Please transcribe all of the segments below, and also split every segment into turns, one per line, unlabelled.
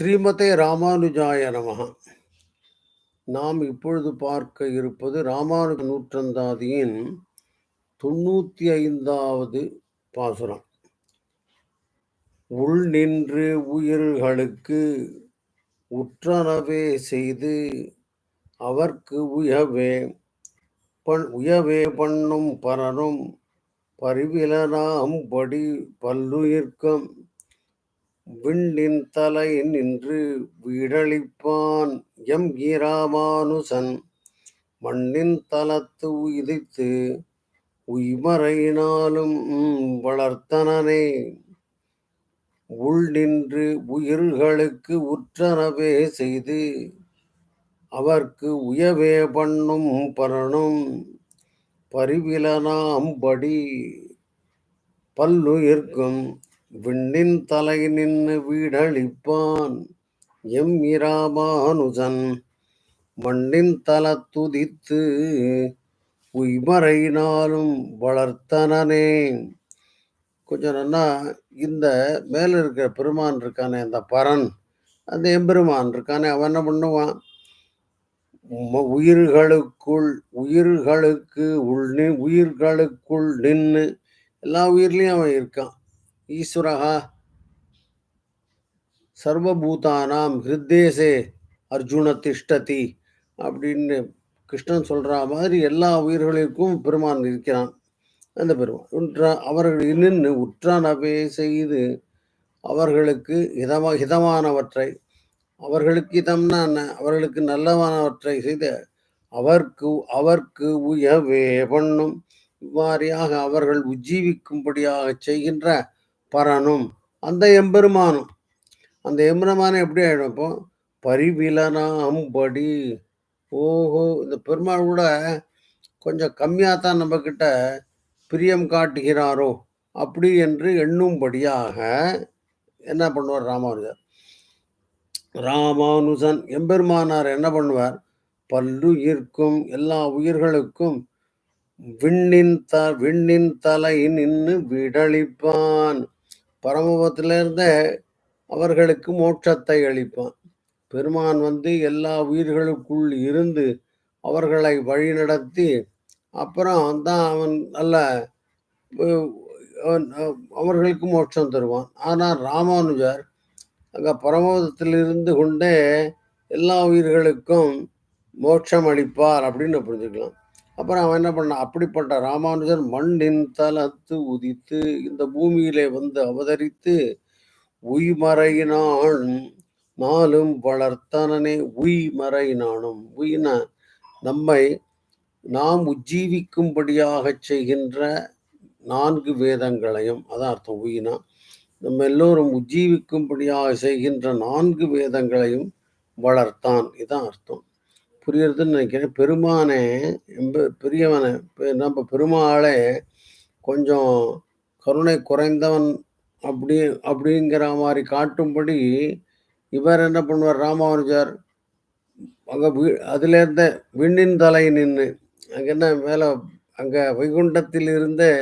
ஸ்ரீமதே ராமானுஜாய நமகா நாம் இப்பொழுது பார்க்க இருப்பது ராமானுஜ நூற்றந்தாதியின் தொண்ணூற்றி ஐந்தாவது பாசுரம். உள் நின்று உயிர்களுக்கு உற்றனவே செய்து அவர்க்கு உயவே பண் உயவே பண்ணும் பரனும் பரிவிலனாம்படி பல்லுயிர்க்கம் விண்ணின் தலை நின்று வீடளிப்பான் எம் ஈராமானுசன் மண்ணின் தலத்து உதித்து உய்மறையினாலும் வளர்த்தனனே. உள் நின்று உயிர்களுக்கு உற்றனவே செய்து அவர்க்கு உயவே பண்ணும் பரணும் பரிவிலனாம்படி பல்லுயிர்க்கும் விண்ணின் தலை நின்று வீடளிப்பான் எம் இராமானுஜன் மண்ணின் தலத்துதித்து உய்மறையினாலும் வளர்த்தனே கொஞ்சம் நல்லா இந்த மேல இருக்கிற பெருமான் இருக்கானே அந்த பரன். அந்த எம்பெருமான் இருக்கானே அவன் என்ன பண்ணுவான்? உயிர்களுக்குள் உயிர்களுக்கு உள் உயிர்களுக்குள் நின்று எல்லா உயிர்லேயும் அவன் இருக்கான். ஈஸ்வரகா சர்வபூதானாம் ஹிருத்தேசே அர்ஜுன திஷ்டதி அப்படின்னு கிருஷ்ணன் சொல்கிற மாதிரி எல்லா உயிர்களுக்கும் பெருமான் இருக்கிறான். அந்த பெருமான். உற்ற அவர்கள் நின்று உற்றானவே செய்து அவர்களுக்கு இதமா ஹிதமானவற்றை அவர்களுக்கு இதம்னா என்ன அவர்களுக்கு நல்லவானவற்றை செய்து அவர்க்கு அவர்க்கு உயவே பண்ணும். இவ்வாறியாக அவர்கள் உஜ்ஜீவிக்கும்படியாக செய்கின்ற பரனும் அந்த எம்பெருமானும். அந்த எம்பெருமானம் எப்படி ஆயிடும் இப்போ பரிவிலனாம்படி. ஓஹோ இந்த பெருமாள் கூட கொஞ்சம் கம்மியாக தான் நம்மக்கிட்ட பிரியம் காட்டுகிறாரோ அப்படி என்று எண்ணும்படியாக என்ன பண்ணுவார் ராமானுஜர்? ராமானுஜன் எம்பெருமானார் என்ன பண்ணுவார்? பல்லுயிர்க்கும் எல்லா உயிர்களுக்கும் விண்ணின் த விண்ணின் தலை நின்று விடளிப்பான் பரமபத்திலிருந்து அவர்களுக்கு மோட்சத்தை அளிப்பான். பெருமான் வந்து எல்லா உயிர்களுக்குள் இருந்து அவர்களை வழிநடத்தி அப்புறம் தான் அவன் நல்ல அவர்களுக்கு மோட்சம் தருவான். ஆனால் ராமானுஜர் அங்கே பரமோதத்தில் இருந்து கொண்டே எல்லா உயிர்களுக்கும் மோட்சம் அளிப்பார் அப்படின்னு புரிஞ்சுக்கலாம். அப்புறம் அவன் என்ன பண்ணான்? அப்படிப்பட்ட ராமானுஜர் மண்ணின் தலத்து உதித்து இந்த பூமியிலே வந்து அவதரித்து உய்மறையினான். நாளும் வளர்த்தனனே உய்மறையினானும். உயின நம்மை நாம் உஜ்ஜீவிக்கும்படியாக செய்கின்ற நான்கு வேதங்களையும் அதான் அர்த்தம் உயினா. நம்ம எல்லோரும் உஜ்ஜீவிக்கும்படியாக செய்கின்ற நான்கு வேதங்களையும் வளர்த்தான். இதான் அர்த்தம். புரியுறதுன்னு நினைக்கிறேன். பெருமானே பெரியவனை நம்ம பெருமாளே கொஞ்சம் கருணை குறைந்தவன் அப்படி அப்படிங்கிற மாதிரி காட்டும்படி இவர் என்ன பண்ணுவார்? ராமானுஜர் அங்கே வீ அதுலேருந்த விண்ணின் தலை நின்று அங்கே என்ன மேலே அங்கே வைகுண்டத்தில் இருந்தே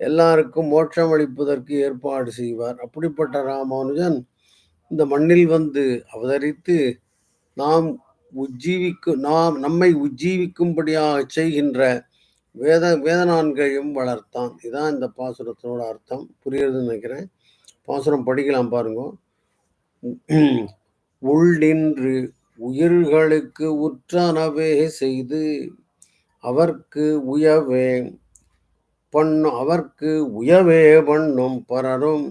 எல்லாருக்கும் மோட்சம் அளிப்பதற்கு ஏற்பாடு செய்வார். அப்படிப்பட்ட ராமானுஜன் இந்த மண்ணில் வந்து அவதரித்து நாம் உஜ்ஜீவிக்கு நாம் நம்மை உஜ்ஜீவிக்கும்படியாக செய்கின்ற வேத வேதனான்கையும் வளர்த்தான். இதுதான் இந்த பாசுரத்தினோட அர்த்தம். புரியுறதுன்னு நினைக்கிறேன். பாசுரம் படிக்கலாம் பாருங்க. உள் நின்று உயிர்களுக்கு உற்றனவே செய்து அவர்க்கு உயவே பண்ணும் அவர்க்கு உயவே பண்ணும் பரரும்.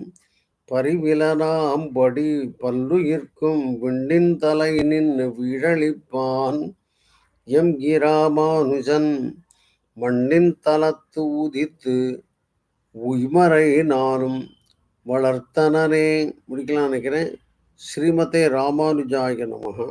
பரிவிலனாம்படி பல்லுயிர்க்கும் விண்ணின் தலை நின்று விழளிப்பான் எம் இராமானுஜன் மண்ணின் தலத்து உதித்து உய்மறை நானும் வளர்த்தனனே. முடிக்கலாம் நினைக்கிறேன். ஸ்ரீமதே ராமானுஜாய நமகா